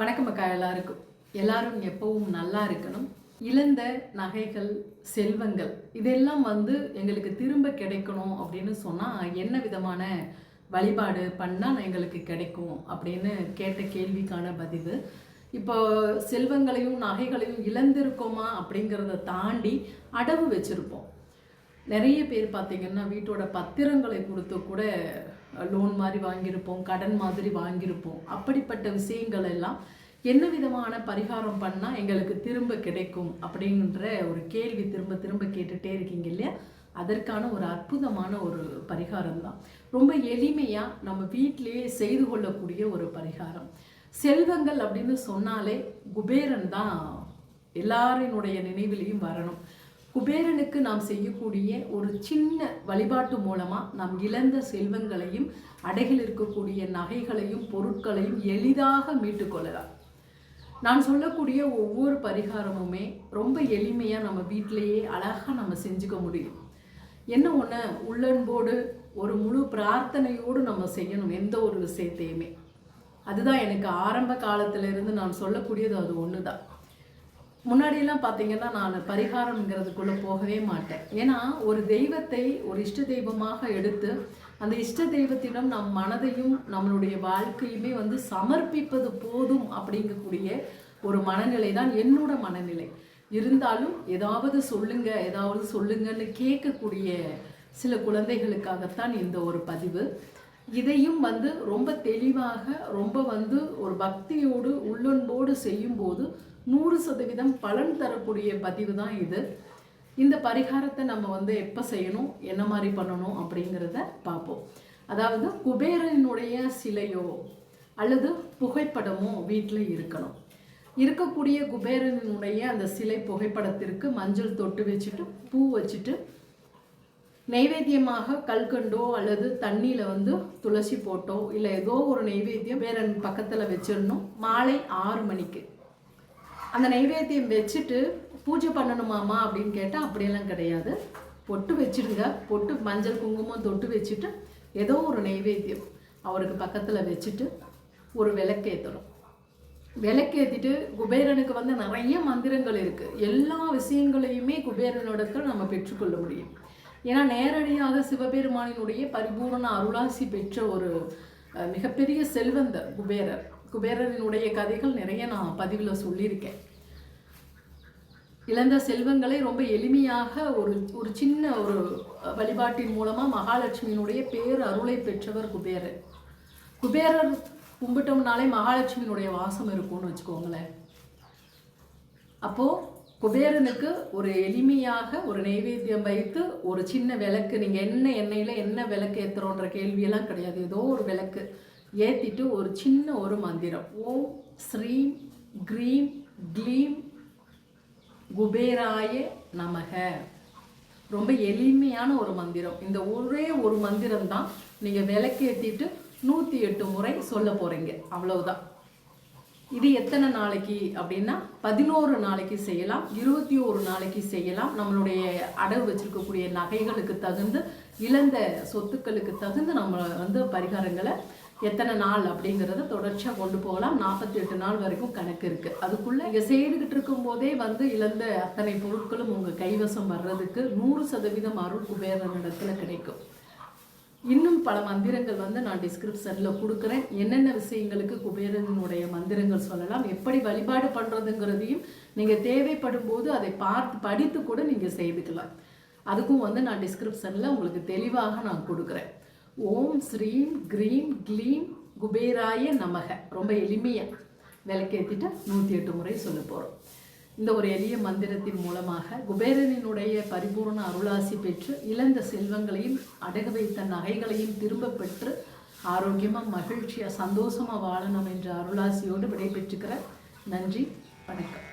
வணக்கம் அக்கா எல்லாருக்கும். எல்லாரும் எப்பவும் நல்லா இருக்கணும். இழந்த நகைகள் செல்வங்கள் இதெல்லாம் வந்து எங்களுக்கு திரும்ப கிடைக்கணும் அப்படின்னு சொன்னால் என்ன விதமான வழிபாடு பண்ணால் எங்களுக்கு கிடைக்கும் அப்படின்னு கேட்ட கேள்விக்கான பதிவு. இப்போ செல்வங்களையும் நகைகளையும் இழந்திருக்கோமா அப்படிங்கிறத தாண்டி அடவு வச்சுருப்போம். நிறைய பேர் பார்த்தீங்கன்னா வீட்டோட பத்திரங்களை கொடுத்து கூட லோன் மாதிரி வாங்கியிருப்போம் கடன் மாதிரி வாங்கியிருப்போம். அப்படிப்பட்ட விஷயங்கள் எல்லாம் என்ன விதமான பரிகாரம் பண்ணால் எங்களுக்கு திரும்ப கிடைக்கும் அப்படின்ற ஒரு கேள்வி திரும்ப திரும்ப கேட்டுகிட்டே இருக்கீங்க இல்லையா? அதற்கான ஒரு அற்புதமான ஒரு பரிகாரம் தான். ரொம்ப எளிமையாக நம்ம வீட்டிலேயே செய்து கொள்ளக்கூடிய ஒரு பரிகாரம். செல்வங்கள் அப்படின்னு சொன்னாலே குபேரன் தான் எல்லாரினுடைய நினைவிலையும் வரணும். குபேரனுக்கு நாம் செய்யக்கூடிய ஒரு சின்ன வழிபாட்டு மூலமாக நாம் இழந்த செல்வங்களையும் அடைகள் இருக்கக்கூடிய நகைகளையும் பொருட்களையும் எளிதாக மீட்டுக்கொள்ளலாம் நான் சொல்லக்கூடிய ஒவ்வொரு பரிகாரமுமே ரொம்ப எளிமையாக நம்ம வீட்டிலேயே அழகாக நம்ம செஞ்சுக்க முடியும். என்ன ஒன்று உள்ளன்போடு ஒரு முழு பிரார்த்தனையோடு நம்ம செய்யணும் எந்த ஒரு விஷயத்தையுமே. அதுதான் எனக்கு ஆரம்ப காலத்திலிருந்து நான் சொல்லக்கூடியது அது ஒன்று தான் முன்னாடியெல்லாம் பார்த்தீங்கன்னா நான் பரிகாரம்ங்கிறதுக்குள்ளே போகவே மாட்டேன். ஏன்னா ஒரு தெய்வத்தை ஒரு இஷ்ட தெய்வமாக எடுத்து அந்த இஷ்ட தெய்வத்திடம் நம் மனதையும் நம்மளுடைய வாழ்க்கையுமே வந்து சமர்ப்பிப்பது போதும் அப்படிங்கக்கூடிய ஒரு மனநிலை தான் என்னோட மனநிலை. இருந்தாலும் ஏதாவது சொல்லுங்க ஏதாவது சொல்லுங்கன்னு கேட்கக்கூடிய சில குழந்தைகளுக்காகத்தான் இந்த ஒரு பதிவு. இதையும் வந்து ரொம்ப தெளிவாக ரொம்ப வந்து ஒரு பக்தியோடு உள்ளொன்போடு செய்யும்போது நூறு சதவீதம் பலன் தரக்கூடிய பதிவு தான் இது. இந்த பரிகாரத்தை நம்ம வந்து எப்போ செய்யணும் என்ன மாதிரி பண்ணணும் அப்படிங்கிறத பார்ப்போம். அதாவது குபேரனுடைய சிலையோ அல்லது புகைப்படமோ வீட்டில் இருக்கணும். இருக்கக்கூடிய குபேரனுடைய அந்த சிலை புகைப்படத்திற்கு மஞ்சள் தொட்டு வச்சுட்டு பூ வச்சுட்டு நைவேத்தியமாக கல்கண்டோ அல்லது தண்ணியில் வந்து துளசி போட்டோ இல்லை ஏதோ ஒரு நெய்வேத்தியம் வேறன் பக்கத்தில் வச்சிடணும். மாலை ஆறு மணிக்கு. அந்த நைவேத்தியம் வச்சுட்டு பூஜை பண்ணணுமாமா அப்படின்னு கேட்டால் அப்படியெல்லாம் கிடையாது. பொட்டு வச்சுடுங்க. பொட்டு மஞ்சள் குங்குமம் தொட்டு வச்சுட்டு ஏதோ ஒரு நைவேத்தியம் அவருக்கு பக்கத்தில் வச்சுட்டு ஒரு விளக்கேற்றணும் விளக்கேற்றிட்டு குபேரனுக்கு வந்து நிறைய மந்திரங்கள் இருக்குது எல்லா விஷயங்களையுமே குபேரனிடத்தில் நம்ம பெற்றுக்கொள்ள முடியும். ஏன்னா நேரடியாக சிவபெருமானினுடைய பரிபூர்ண அருளாசி பெற்ற ஒரு மிகப்பெரிய செல்வந்தர் குபேரர். குபேரனுடைய கதைகள் நிறைய நான் பதிவில் சொல்லியிருக்கேன். இழந்த செல்வங்களை ரொம்ப எளிமையாக ஒரு ஒரு சின்ன ஒரு வழிபாட்டின் மூலமாக மகாலட்சுமியினுடைய பேர் அருளை பெற்றவர் குபேரர். குபேரர் கும்பிட்டோம்னாலே மகாலட்சுமியினுடைய வாசம் இருக்கும்னு வச்சுக்கோங்களேன். அப்போது குபேரனுக்கு ஒரு எளிமையாக ஒரு நைவேத்தியம் வைத்து ஒரு சின்ன விளக்கு நீங்கள் என்ன எண்ணெயில் என்ன விளக்கு ஏற்றுறோன்ற கேள்வியெல்லாம் கிடையாது. ஏதோ ஒரு விளக்கு. ஏற்றிட்டு ஒரு சின்ன ஒரு மந்திரம். ஓம் ஸ்ரீம் க்ரீம் க்ளீம் குபேராய நமக. ரொம்ப எளிமையான ஒரு மந்திரம். இந்த ஒரே ஒரு மந்திரம் தான் நீங்கள் விளக்கேற்றிட்டு நூற்றி எட்டு முறை சொல்ல போகிறீங்க அவ்வளவுதான். இது எத்தனை நாளைக்கு அப்படின்னா பதினோரு நாளைக்கு செய்யலாம். இருபத்தி ஒரு நாளைக்கு செய்யலாம். நம்மளுடைய அடவு வச்சிருக்கக்கூடிய நகைகளுக்கு தகுந்து இழந்த சொத்துக்களுக்கு தகுந்து நம்ம வந்து பரிகாரங்களை எத்தனை நாள் அப்படிங்கிறத தொடர்ச்சியாக கொண்டு போகலாம். நாற்பத்தி எட்டு நாள் வரைக்கும் கணக்கு இருக்குது அதுக்குள்ளே இங்கே செய்துக்கிட்டு இருக்கும்போதே வந்து இழந்த அத்தனை பொருட்களும் உங்கள் கைவசம் வர்றதுக்கு நூறு சதவீதம் அருள் குபேரனிடத்தில் கிடைக்கும். இன்னும் பல மந்திரங்கள் வந்து நான் டிஸ்கிரிப்ஷனில் கொடுக்குறேன். என்னென்ன விஷயங்களுக்கு குபேரனுடைய மந்திரங்கள் சொல்லலாம் எப்படி வழிபாடு பண்ணுறதுங்கிறதையும் நீங்கள் தேவைப்படும் போது அதை பார்த்து படித்து கூட நீங்கள் செய்துக்கலாம். அதுக்கும் வந்து நான் டிஸ்கிரிப்ஷனில் உங்களுக்கு தெளிவாக நான் கொடுக்குறேன். ஓம் ஸ்ரீம் க்ரீம் க்ளீம் குபேராய நமக. ரொம்ப எளிமையாக விளக்கேற்றிட்டு நூற்றி எட்டு முறை சொல்ல போகிறோம் இந்த ஒரு எளிய மந்திரத்தின் மூலமாக குபேரனினுடைய பரிபூர்ண அருளாசி பெற்று இழந்த செல்வங்களையும் அடகு வைத்த நகைகளையும் திரும்ப பெற்று ஆரோக்கியமாக மகிழ்ச்சியாக சந்தோஷமாக வாழணும் என்ற அருளாசியோடு விடைபெற்றுக்கிறேன் நன்றி வணக்கம்.